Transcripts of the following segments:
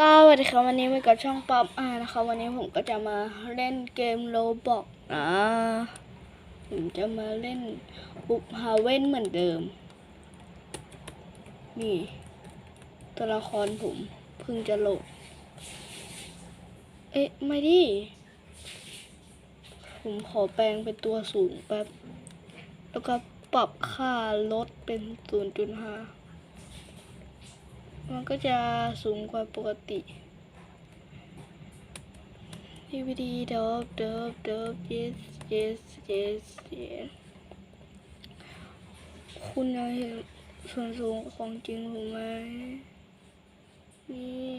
สวัสดีครับวันนี้มากับช่องป๊อปอานะคะวันนี้ผมก็จะมาเล่นเกมโลบอกนะผมจะมาเล่นบุกฮาเว่นเหมือนเดิม นี่ ตัวละครผมเพิ่งจะโหลด เอ๊ะ ไม่ดิ ผมขอแปลงเป็นตัวสูงแป๊บ แล้วก็ปรับค่าลดเป็น 0.5 มันก็จะสูงกว่าปกติ DVD เดิบเดิบเดิบ yes yes yes yes คุณยังเห็นส่วนสูงของจริงผมไหม นี่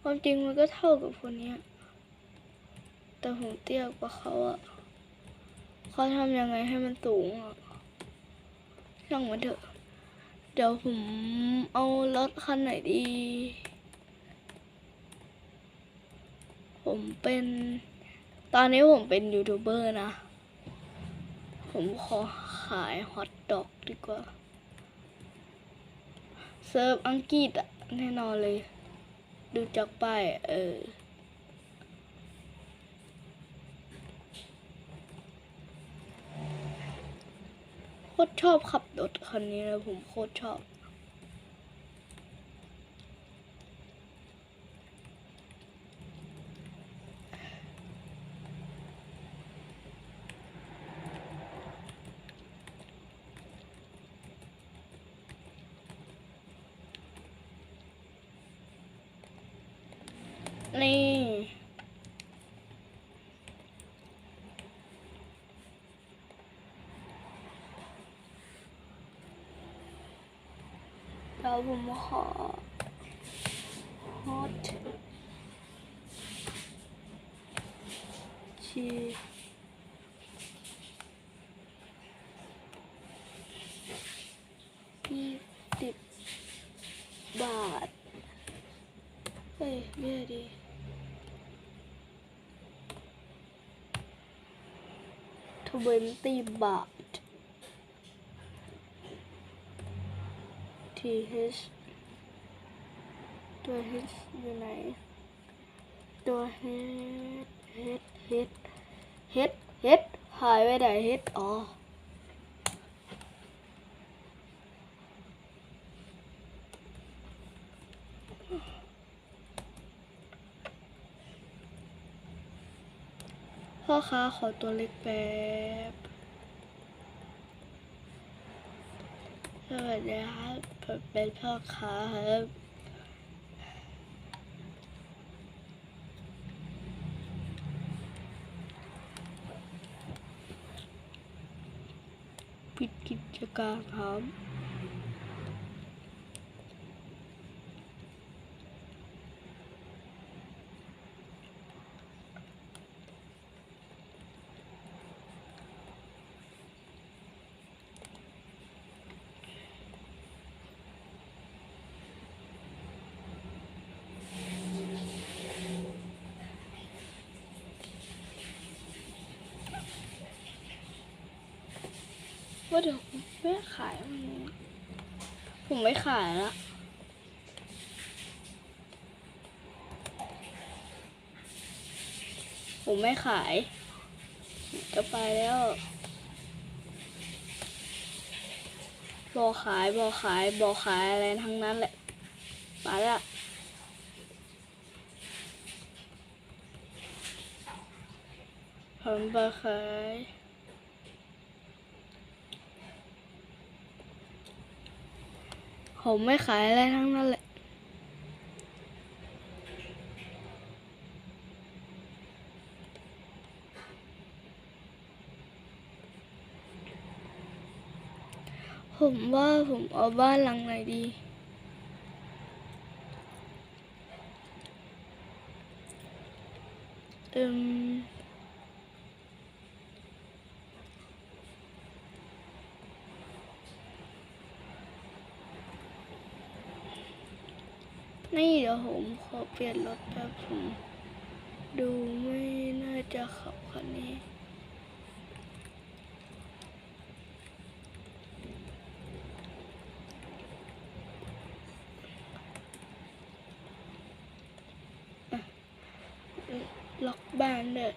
ความจริงมันก็เท่ากับคนเนี้ยแต่ผมเตี้ยกว่าเขาอะเขาทำยังไงให้มันสูงอะช่างมันเถอะ เดี๋ยวผมเอารถคันไหนดี ผมเป็น ตอนนี้ผมเป็นยูทูบเบอร์นะ ผมขอขายฮอทดอกดีกว่า เซิร์ฟอังกฤษอะแน่นอนเลย ดูจากป้ายเออ คตรชอบขับรถคันนี้เลยผมโคตรชอบ นี่ เดี๋ยวผมขอฮอตชียี่สิบบาท เฮ้ยเบี้ยดีทเวนตี้บาท h ตัว h อยู่ไหน ตัว h h h h h หายไปไหน h อ๋อพ่อค้าขอตัวเล็กแป๊บ สวัสดีครับผมเป็นพ่อค้าครับปิดกิจการครับว่าเดี๋ยวผมไม่ขายมัน ผมไม่ขายละผมไม่ขาย จะไปแล้ว บอขายบอขายบอขายอะไรทั้งนั้นแหละไปละผมบอขาย ผมไม่ขายอะไรทั้งนั้นแหละ ผมว่าผมเอาบ้านหลังไหนดีอืม เปลี่ยนรถแป๊บผมดูไม่น่าจะขับคันนี้ล็อกบ้านเลย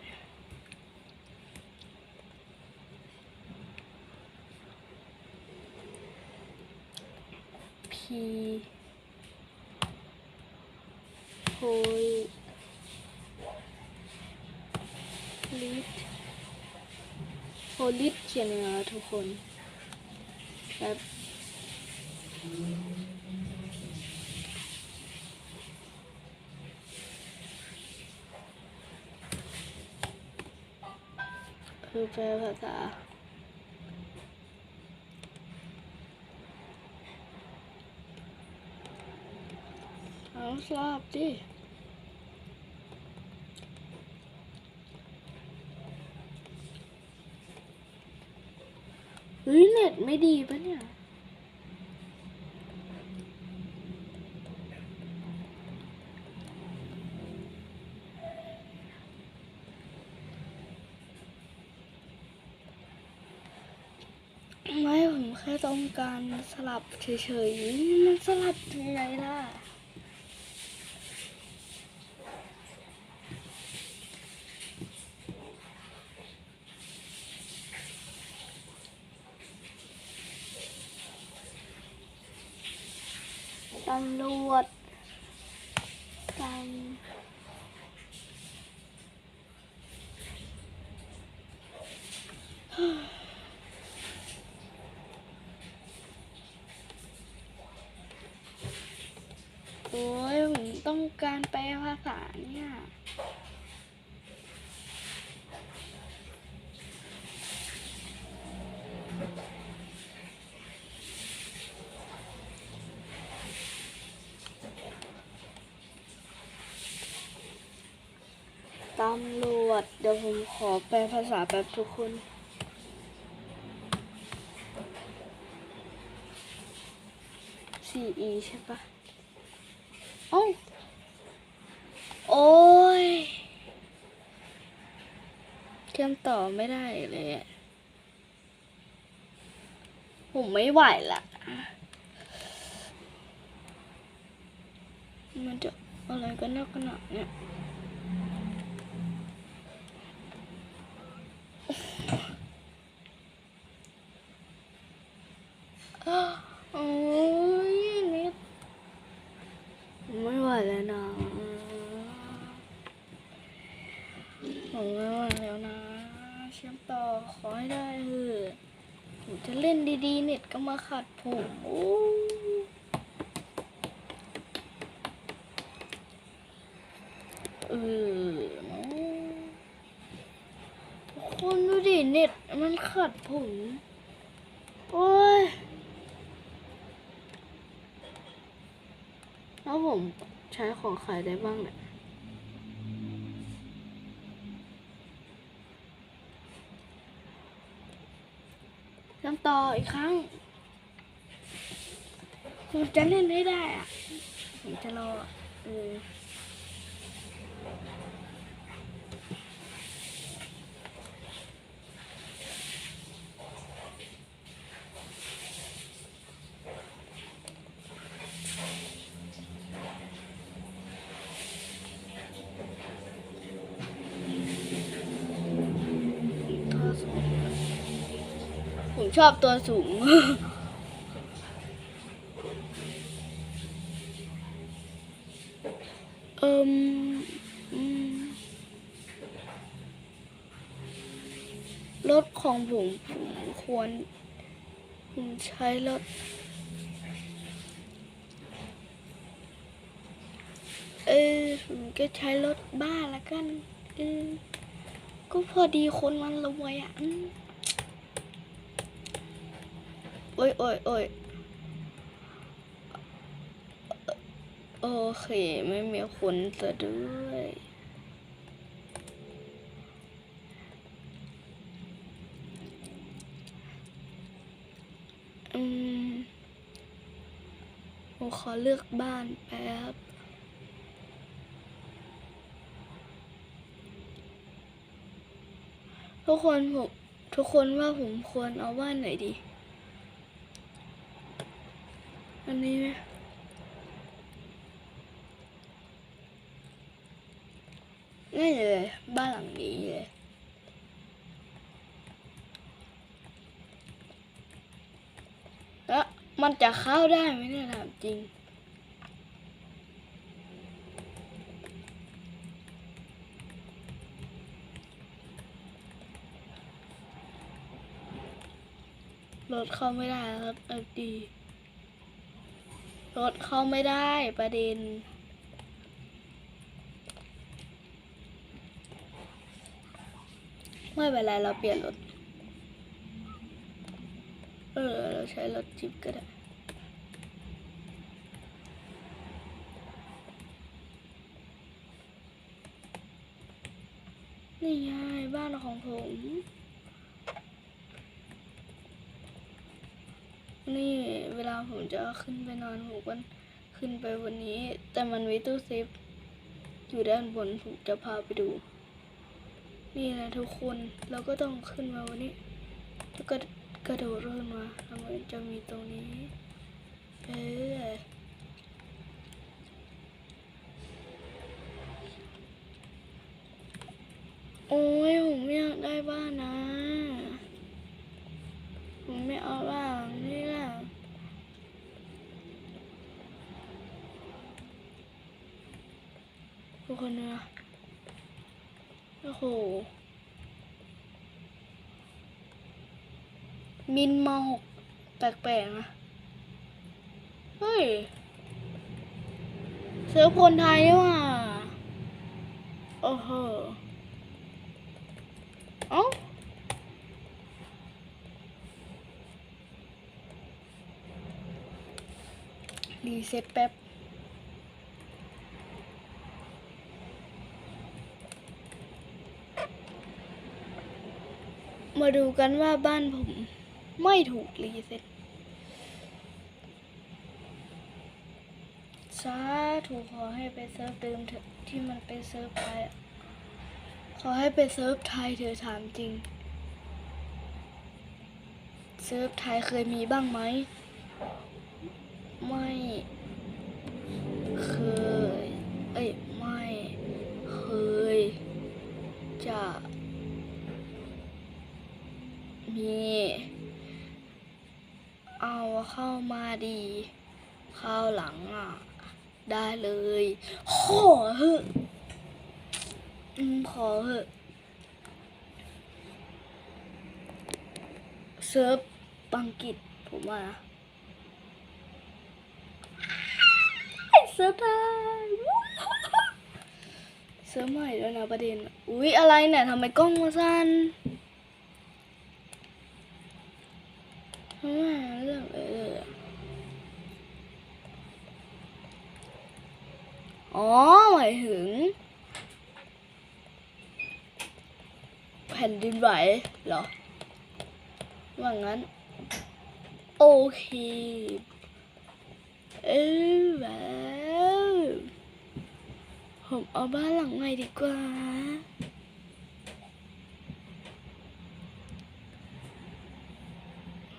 ลิทเขียนยังไงวะทุกคนแบบคือแปลภาษาเอาทราบดิเฮ้ย เน็ต ไม่ดีปะเนี่ย ไม่ผมแค่ต้องการสลับเฉยๆ มันสลับยังไงล่ะ ตำรวจตำ โอ้ยผมต้องการแปลภาษาเนี่ย ตำรวจ เดี๋ยวผมขอแปลภาษาแบบทุกคน 4e ใช่ปะโอ้าโอ้ย เชื่อมต่อไม่ได้เลย ผมไม่ไหวละมันจะอะไรกันนักกันหนาเนี่ย โอ้ยนิดไม่ไหวแล้วนะผมไม่ไหวแล้วนะ เชื่อมต่อขอให้ได้เถอะผมจะเล่นดีๆ เน็ตก็มา ขัดผมโอ้เออเนอะทุกคนดูดิเน็ตมันขัดผม โอ้ยแล้วผมใช้ของขายได้บ้างเนี่ยทำต่ออีกครั้ง ผม จะเล่นให้ได้อะผมจะรอเออผมชอบตัวสูง ใช้รถเออผมก็ใช้รถบ้านละกันเออก็พอดีคนมันรวยอะอืมโอ้ยโอ้ยโอ้ยโอเค ไม่มีคนซะด้วย อืมผมขอเลือกบ้านแป๊บ ทุกคนผมทุกคนว่าผมควรเอาบ้านไหนดี อันนี้ไหมนี่เลย บ้านหลังนี้เลย แล้ว มันจะเข้าได้ไหมเนี่ยถามจริง รถเข้าไม่ได้ครับเออดี รถเข้าไม่ได้ประเด็นไม่เป็นไรเราเปลี่ยนรถ ออเราใช้รถจิบก็ได้นี่ไงบ้านของผม นี่เวลาผมจะขึ้นไปนอนผมก็ขึ้นไปวันนี้ แต่มันมีตู้เซฟอยู่ด้านบนผมจะพาไปดู นี่นะทุกคนเราก็ต้องขึ้นมาวันนี้แล้วก็ กระโดดขึ้นมาแล้วมันจะมีตรงนี้ เออโอ้ยผมอยากได้บ้านนะ ผมไม่เอาบ้านนี่แหละทุกคนนะโอ้โห มินมาหกแปลกๆนะ เฮ้ย เสือคนไทยนี่ว่า โอ้โห เอ้ารีเซ็ตแป๊บมาดูกันว่าบ้านผม ไม่ถูกรีเซ็ตสาธุขอให้ไปเซิร์ฟเดิมเถอะที่มันเป็นเซิร์ฟไทยขอให้ไปเซิร์ฟไทยเธอถามจริง เซิร์ฟไทยเคยมีบ้างไหม ไม่ เอาเข้ามาดีข้าวหลังอะ ได้เลยขอเหอะอืมขอเหอะเซิร์ฟบังกิตผมว่านะเซิร์ฟไทยเซิร์ฟใหม่ด้วยนะประเด็น อุ๊ย อะไรเนี่ยทำไมกล้องมาสั้นทำไมเรื่องเอออ๋อหมายถึง แผ่นดิน ไหวเหรอ ว่างั้น โอเค เออแบบผมเอาบ้านหลังใหม่ดีกว่า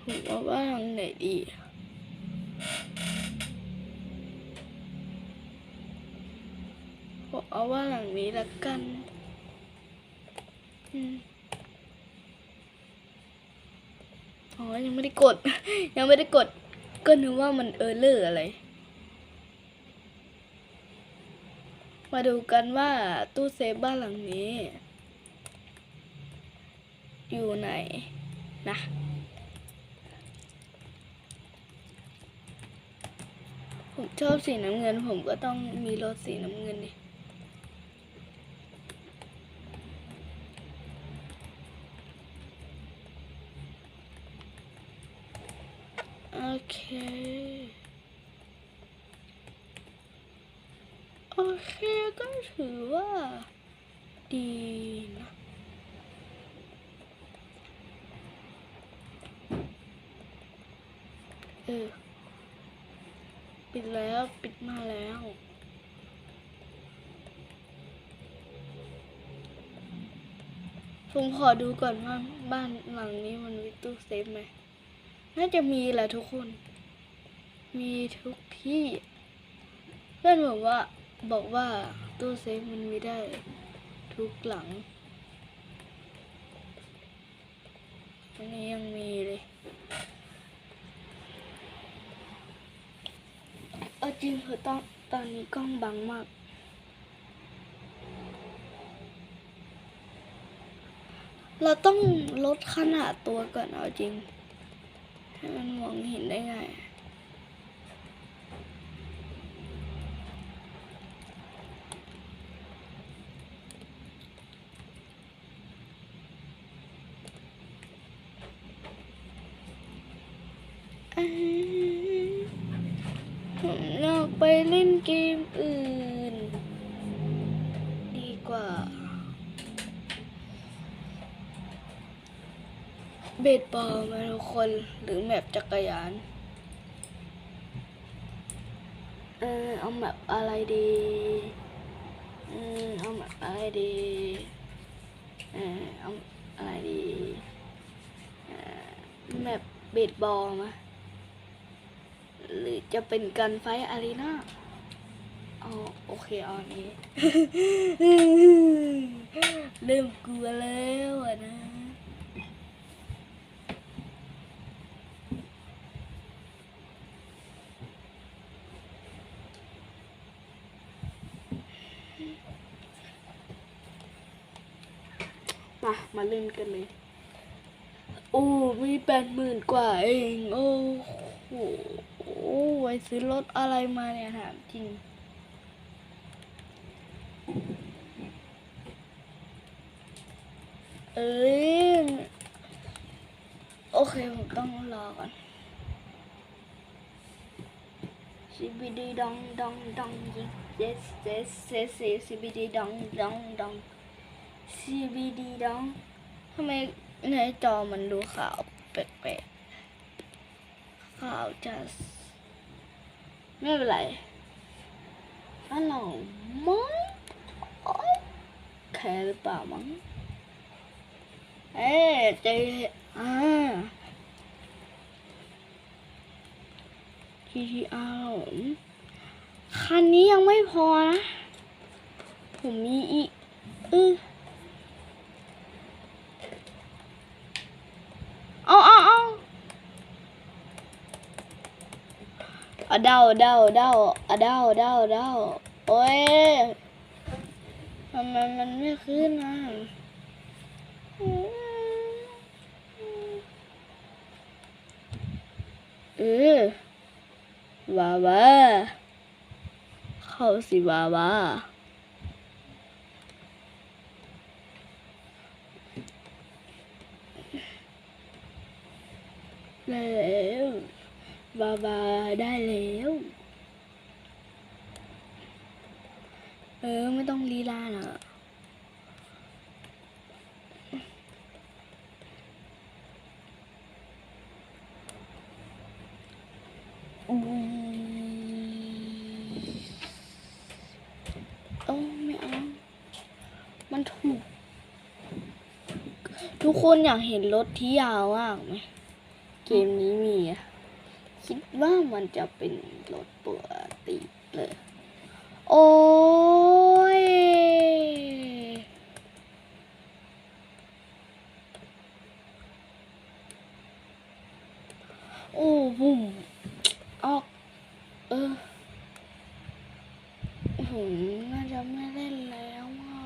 ผมเอาบ้านหลังไหนดีผมเอาบ้านหลังนี้ละกัน อืมอ๋อ ยังไม่ได ยังไม่ได้กด ก็นึกว่ามันเออเลอร์อะไร มาดูกันว่าตู้เซฟบ้านหลังนี้ อยู่ไหนนะผมชอบสีน้ำเงิน ผมก็ต้องมีรถสีน้ำเงินดิ โอเค โอเคก็ถือว่า ดีนะเออปิดแล้วปิดมาแล้วผมขอดูก่อนว่าบ้านหลังนี้มันมีตู้เซฟไหม น่าจะมีแหละทุกคน มีทุกที่ เพื่อนบอกว่าบอกว่าตู้เซฟมันมีได้ทุกหลังอันนี้ยังมีเลยเออจริงคือตอนตอนนี้กล้องบังมากเราต้องลดขนาดตัวก่อนเอาจริง ให้มันมองเห็นได้ง่าย ทุกคนหรือแมปจักรยาน เออเอาแมปอะไรดีเออเอาแมปอะไรดีเออเอาอะไรดีเออแมปเบสบอลมาหรือจะเป็นการไฟอารีนาเอาโอเคเอาอันนี้เริ่มกลัวแล้วอะนะ มามาเล่นกันเลย โอ้มีแปดหมื่นกว่าเอง โอ้โหโอ้ไว้ซื้อรถอะไรมาเนี่ยถามจริงเอ้ยโอเค ผมต้องรอก่อน CBD ดองดองดอง yes yes yes yes CBD ดองดองดอง CBD ดองทำไมในจอมันดูขาวแปลกๆขาวจัดไม่เป็นไรอร่อยมั้งโอ๊ยแค่หรือเปล่ามั้งเอ๊ะเจอ่า GTR ผมคันนี้ยังไม่พอนะ ผมมีอีกเออเอาเอาเอา อะเดาเดาเดาอะเดาเดาเดาโอ้ยทำไมมันไม่ขึ้นอะเออว้าวาเข้าสิว้าวาได้แล้ว ว้าวาได้แล้ว เออ ไม่ต้องลีลานะอุ้ยเออไม่เอา มันถูก ทุกคนอยากเห็นรถที่ยาวมากไหม เกมนี้มีอะ คิดว่ามันจะเป็นรถปกติเลย โอ้ย โอ้บุ่มออก เออผมน่าจะไม่เล่นแล้วอะ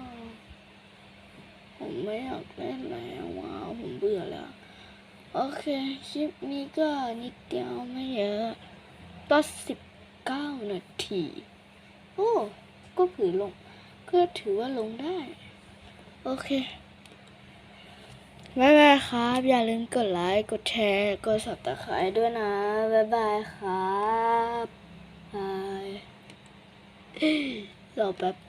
ผมไม่อยากเล่นแล้วอะผมเบื่อแล้ว โอเค คลิปนี้ก็นิดเดียวไม่เยอะก็สิบเก้านาที โอ้ ก็ถือลง ก็ถือว่าลงได้ โอเคบ๊ายบายครับ อย่าลืมกดไลค์ กดแชร์ กด subscribe ด้วยนะบ๊ายบายครับบายรอแป๊บ